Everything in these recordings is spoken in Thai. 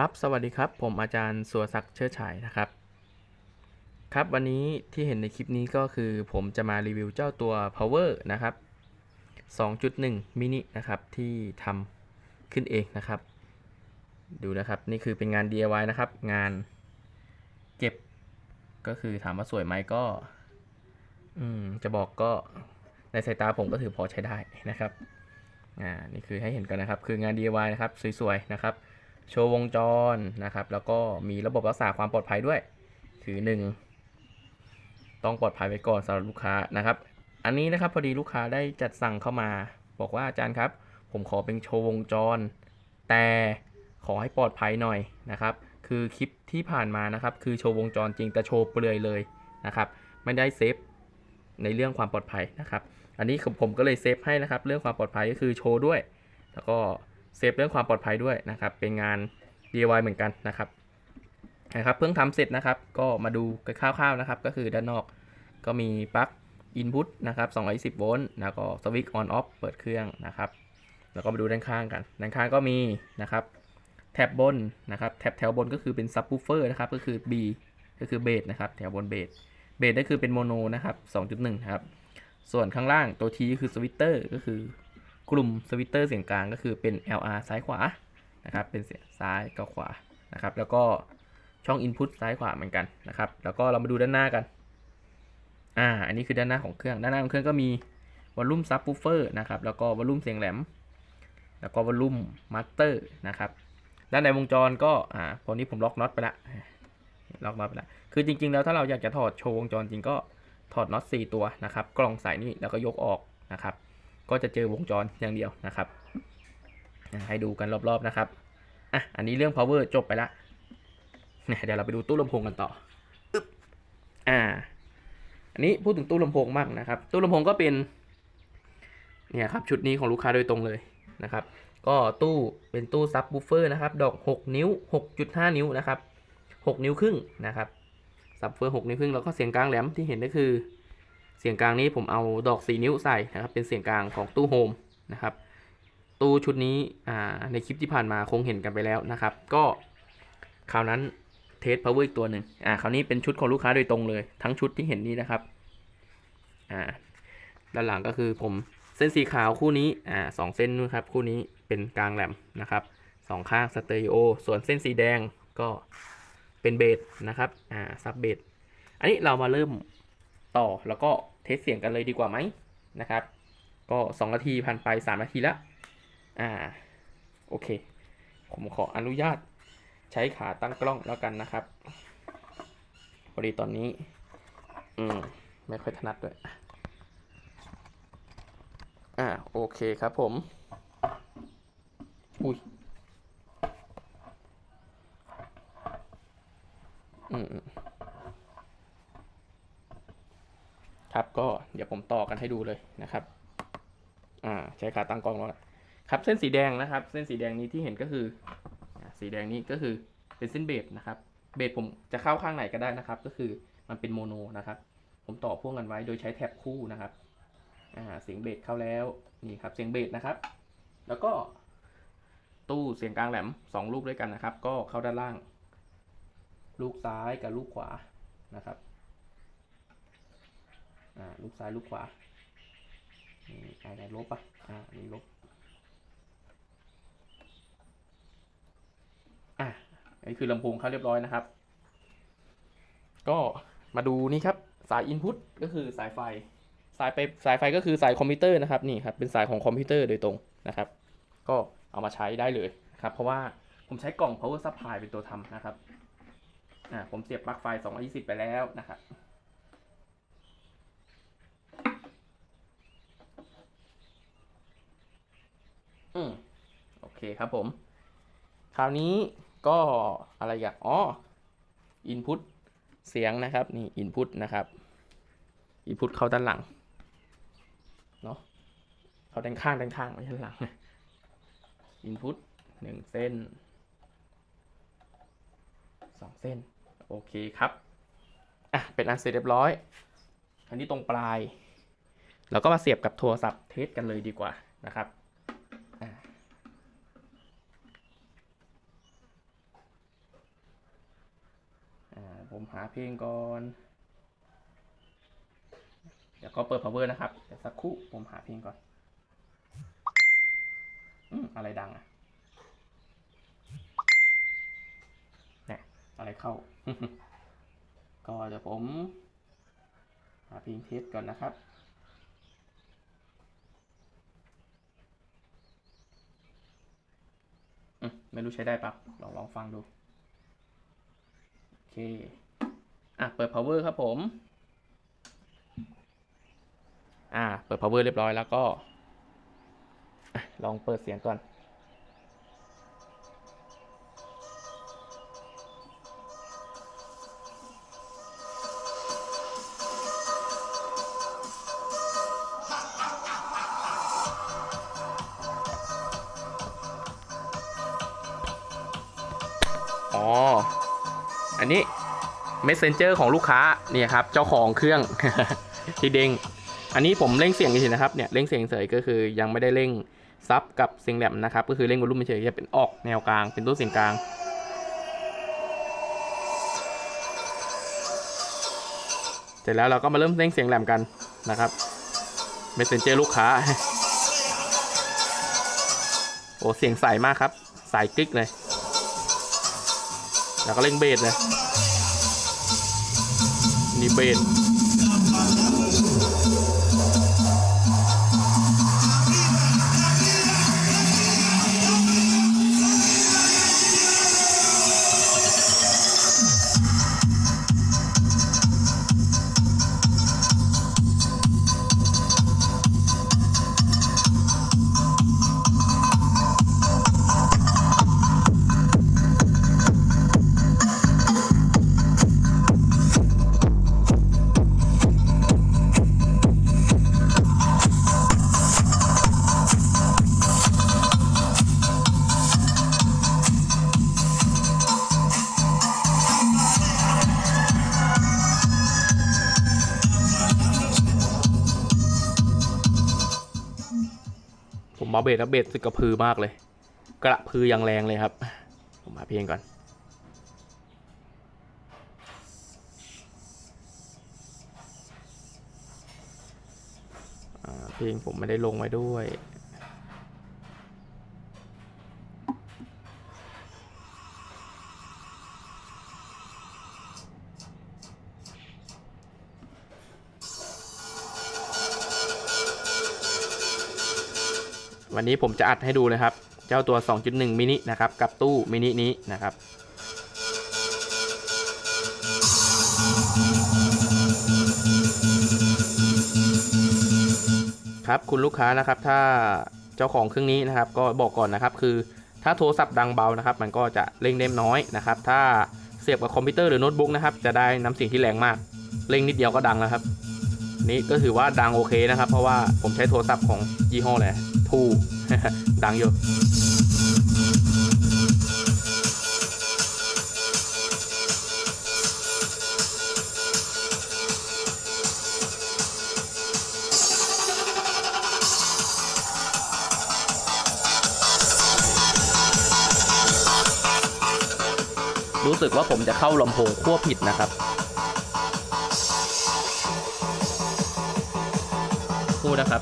ครับ สวัสดีครับ ผมอาจารย์สุรศักดิ์เชิดฉายนะครับ ครับวันนี้ที่เห็นในคลิปนี้ก็คือ ผมจะมารีวิวเจ้าตัว power นะครับ 2.1มินินะครับ ที่ทำขึ้นเองนะครับ ดูนะครับ นี่คือเป็นงาน DIY นะครับ งานเก็บ ก็คือถามว่าสวยไหมก็ อืม จะบอกก็ในสายตาผมก็ถือพอใช้ได้นะครับ อ่า นี่คือให้เห็นกันนะครับ คืองาน DIY นะครับ สวยๆ นะครับ โชว์วงจรนะครับ แล้วก็มีระบบรักษาความปลอดภัยด้วย คือ1ต้องปลอดภัยไว้ก่อนสำหรับลูกค้านะครับ อันนี้นะครับพอดีลูกค้าได้จัดสั่งเข้ามา บอกว่าอาจารย์ครับ ผมขอเป็นโชว์วงจร แต่ขอให้ปลอดภัยหน่อยนะครับ คือคลิปที่ผ่านมานะครับ คือโชว์วงจรจริงแต่โชว์เปลือยเลยนะครับ ไม่ได้เซฟในเรื่องความปลอดภัยนะครับ อันนี้ผมก็เลยเซฟให้นะครับ เรื่องความปลอดภัยก็คือโชว์ด้วย แล้วก็ เซฟเรื่องความปลอดภัยด้วยนะครับ เป็นงาน DIY เหมือนกันนะครับนะครับเพิ่งทำเสร็จนะครับ ก็มาดูกันคร่าวๆนะครับ ก็คือด้านนอกก็มีปลั๊ก Input นะครับ210โวลต์แล้วก็สวิตช์ on off เปิดเครื่องนะครับ แล้วก็มาดูด้านข้างกัน ด้านข้างก็มีนะครับแท็บบนนะครับแท็บแถวบนก็คือเป็นซับ w ูเฟอร์นะครับก็คือ B ก็คือเบสนะครับแถวบนเบสเบสก็คือเป็นโมโนนะครับ2.1นะครับส่วนข้างล่างตัว T ก็คือสวิตเตอร์ก็คือ กลุ่มสวิตเตอร์เสียงกลางก็คือเป็น LR ซ้ายขวานะครับเป็นเสียงซ้ายกับขวานะครับแล้วก็ช่อง Input ซ้ายขวาเหมือนกันนะครับแล้วก็เรามาดูด้านหน้ากันอ่าอันนี้คือด้านหน้าของเครื่องด้านหน้าของเครื่องก็มีวอลลุ่มซับ w ูเฟอร์นะครับแล้วก็วอลลุ่มเสียงแหลม แล้วก็วอลลุ่มมาสเตอร์นะครับด้านในวงจรก็อ่าพอนี้ผมล็อกน็อตไปละล็อกน็อตไปละคือจริง ๆ แล้วถ้าเราอยากจะถอดโชว์วงจรจริงก็ถอดน็อต4ตัวนะครับกล่องใสายนี้แล้วก็ยกออกนะครับ ก็จะเจอวงจรอย่างเดียวนะครับ ให้ดูกันรอบๆนะครับอะอันนี้เรื่อง power จบไปละเนี่ยเดี๋ยวเราไปดูตู้ลำโพงกันต่ออึ๊บอ่า อันนี้พูดถึงตู้ลำโพงบ้างนะครับ ตู้ลำโพงก็เป็นเนี่ยครับชุดนี้ของลูกค้าโดยตรงเลยนะครับ ก็ตู้เป็นตู้ซับบูเฟอร์นะครับ ดอก 6 นิ้ว 6.5 นิ้วนะครับ 6 นิ้วครึ่งนะครับซับเฟอร์ 6 นิ้วครึ่งแล้วก็เสียงกลางแหลมที่เห็นก็คือ เสียงกลางนี้ผมเอาดอก 4 นิ้วใส่นะครับ เป็นเสียงกลางของตู้โฮมนะครับ ตู้ชุดนี้ในคลิปที่ผ่านมาคงเห็นกันไปแล้วนะครับ ก็คราวนั้นเทสพาวเวอร์อีกตัวหนึ่งอ่าคราวนี้เป็นชุดของลูกค้าโดยตรงเลย ทั้งชุดที่เห็นนี้นะครับอ่าด้านหลังก็คือผมเส้นสีขาวคู่นี้อ่าสองเส้นนู้นครับคู่นี้เป็นกลางแหลมนะครับสองข้างสเตอริโอส่วนเส้นสีแดงก็เป็นเบสนะครับอ่าซับเบสอันนี้เรามาเริ่ม ต่อแล้วก็เทสเสียงกันเลยดีกว่าไหมนะครับ ก็ 2 นาทีผ่านไป 3 นาทีแล้วอ่าโอเค ผมขออนุญาตใช้ขาตั้งกล้องแล้วกันนะครับพอดีตอนนี้ อืม ไม่ค่อยถนัดด้วย อ่า โอเคครับผม อุ้ย อืม ครับก็เดี๋ยวผมต่อกันให้ดูเลยนะครับอ่าใช้ขาตั้งกล้องแล้วครับเส้นสีแดงนะครับ เส้นสีแดงนี้ที่เห็นก็คือสีแดงนี้ก็คือเป็นเส้นเบสนะครับ เบสผมจะเข้าข้างไหนก็ได้นะครับ ก็คือมันเป็นโมโนนะครับ ผมต่อพ่วงกันไว้โดยใช้แท็บคู่นะครับอ่าเสียงเบสเข้าแล้วนี่ครับเสียงเบสนะครับ แล้วก็ตู้เสียงกลางแหลมสองลูกด้วยกันนะครับ ก็เข้าด้านล่าง ลูกซ้ายกับลูกขวานะครับ อ่าลูกซ้ายลูกขวานี่ไหนลบอะอ่านี่ลบอะอันนี้คือลำโพงเข้าเรียบร้อยนะครับ ก็มาดูนี่ครับสาย Input ก็คือสายไฟ สายไปสายไฟก็คือสายคอมพิวเตอร์นะครับนี่ครับเป็นสายของคอมพิวเตอร์โดยตรงนะครับ ก็เอามาใช้ได้เลยครับเพราะว่าผมใช้กล่อง power supply เป็นตัวทำนะครับอ่าผมเสียบปลั๊กไฟ 220 ไปแล้วนะครับ อืม โอเคครับผม คราวนี้ก็อะไรอย่างอ๋อ input เสียงนะครับนี่ input นะครับ input เข้าด้านหลังเนาะเข้าด้านข้างด้านข้างไม่ใช่หลัง input หนึ่งเส้นสองเส้น โอเคครับ อะ เป็นอันเสร็จเรียบร้อยอันนี้ตรงปลาย เราก็มาเสียบกับโทรศัพท์เทสกันเลยดีกว่านะครับ ผม หาเพลงก่อน เดี๋ยวก็เปิด power นะครับ เดี๋ยวสักครู่ผมหาเพลงก่อน อืมอะไรดังอะเนี่ยอะไรเข้า ก็เดี๋ยวผม หาเพลงเทสก่อนนะครับอืมไม่รู้ใช้ได้ปะลองลองฟังดู โอเค อะเปิด power ครับผม อ่า เปิด power เรียบร้อยแล้วก็ ลองเปิดเสียงก่อน อ๋อ อันนี้ Messenger ของลูกค้าเนี่ยครับเจ้าของเครื่อง ที่เด้งอันนี้ผมเร่งเสียงเฉยๆนะครับเนี่ยเร่งเสียงเฉยก็คือยังไม่ได้เร่งซับกับเสียงแหลมนะครับ ก็คือเร่งวอลลุ่มเฉยจะเป็นออกแนวกลาง เป็นตัวเสียงกลางเสร็จแล้วเราก็มาเริ่มเร่งเสียงแหลมกันนะครับ Messenger ลูกค้าโอ้เสียงใสมากครับใสกิ๊กเลย แล้วก็เร่งเบสเลย นี่เบ มาเบสแล้วเบสสึกกระพือมากเลย กระพืออย่างแรงเลยครับ ผมมาเพลงก่อนเพลงผมไม่ได้ลงไว้ด้วย วันนี้ผมจะอัดให้ดูนะครับ เจ้าตัว 2.1 มินินะครับ กับตู้มินินี้นะครับครับคุณลูกค้านะครับถ้าเจ้าของเครื่องนี้นะครับ ก็บอกก่อนนะครับ คือถ้าโทรศัพท์ดังเบานะครับ มันก็จะเร่งได้น้อยนะครับ ถ้าเสียบกับคอมพิวเตอร์หรือโน้ตบุ๊กนะครับ จะได้น้ำเสียงที่แรงมากเร่งนิดเดียวก็ดังแล้วครับ นี่ก็ถือว่าดังโอเคนะครับ เพราะว่าผมใช้โทรศัพท์ของยี่ห้ออะไรทูดังอยู่รู้สึกว่าผมจะเข้าลำโพงขั้วผิดนะครับ นะครับ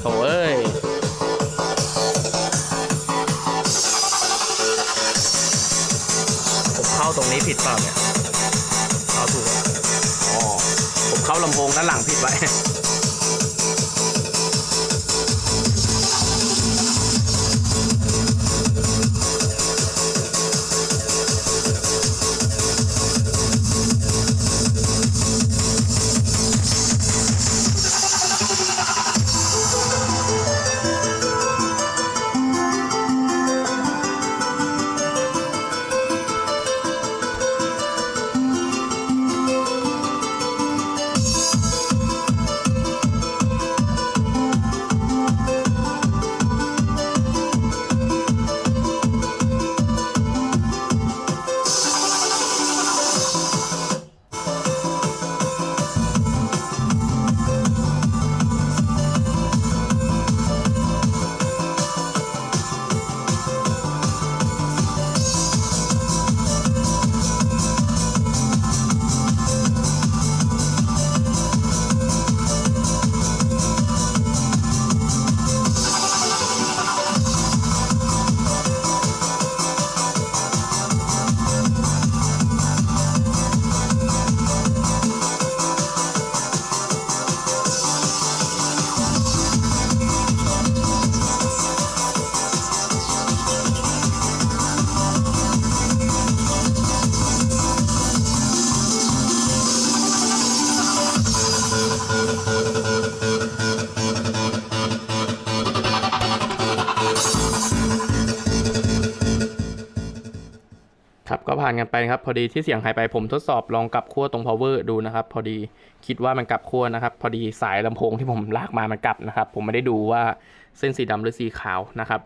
โถ่เอ้ยผมเข้าตรงนี้ผิดเปล่าเนี่ยเข้าถูกออ๋อผมเข้าลำโพงด้านหลังผิดไว้ ผ่านกันไปนะครับ พอดีที่เสียงหายไปผมทดสอบลองกลับขั้วตรง power ดูนะครับ พอดีคิดว่ามันกลับขั้วนะครับ พอดีสายลำโพงที่ผมลากมามันกลับนะครับ ผมไม่ได้ดูว่าเส้นสีดำหรือสีขาวนะครับ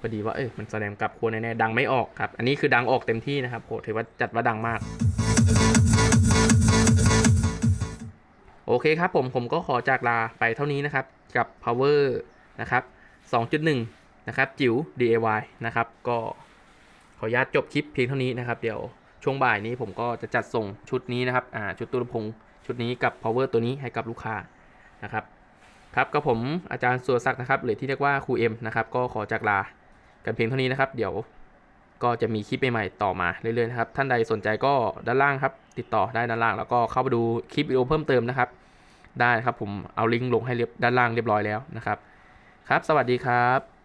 พอดีว่าเอ้ยมันแสดงกลับขั้วแน่ๆดังไม่ออกครับอันนี้คือดังออกเต็มที่นะครับโหถือว่าจัดว่าดังมากโอเคครับผมผมก็ขอจากลาไปเท่านี้นะครับ กับ power นะครับ 2.1 นะครับ จิ๋ว DIY นะครับ ก็ ขออนุญาตจบคลิปเพียงเท่านี้นะครับ เดี๋ยวช่วงบ่ายนี้ผมก็จะจัดส่งชุดนี้นะครับอ่าชุดตู้ลำโพงชุดนี้กับ power ตัวนี้ให้กับลูกค้านะครับครับก็ผมอาจารย์สุรศักดิ์นะครับหรือที่เรียกว่าครูเอ็มนะครับก็ขอจากลากันเพียงเท่านี้นะครับ เดี๋ยวก็จะมีคลิปใหม่ๆต่อมาเรื่อยๆนะครับ ท่านใดสนใจก็ด้านล่างครับ ติดต่อได้ด้านล่าง แล้วก็เข้าไปดูคลิปวิดีโอเพิ่มเติมนะครับ ได้ครับผมเอาลิงก์ลงให้เรียบด้านล่างเรียบร้อยแล้วนะครับ ครับ สวัสดีครับ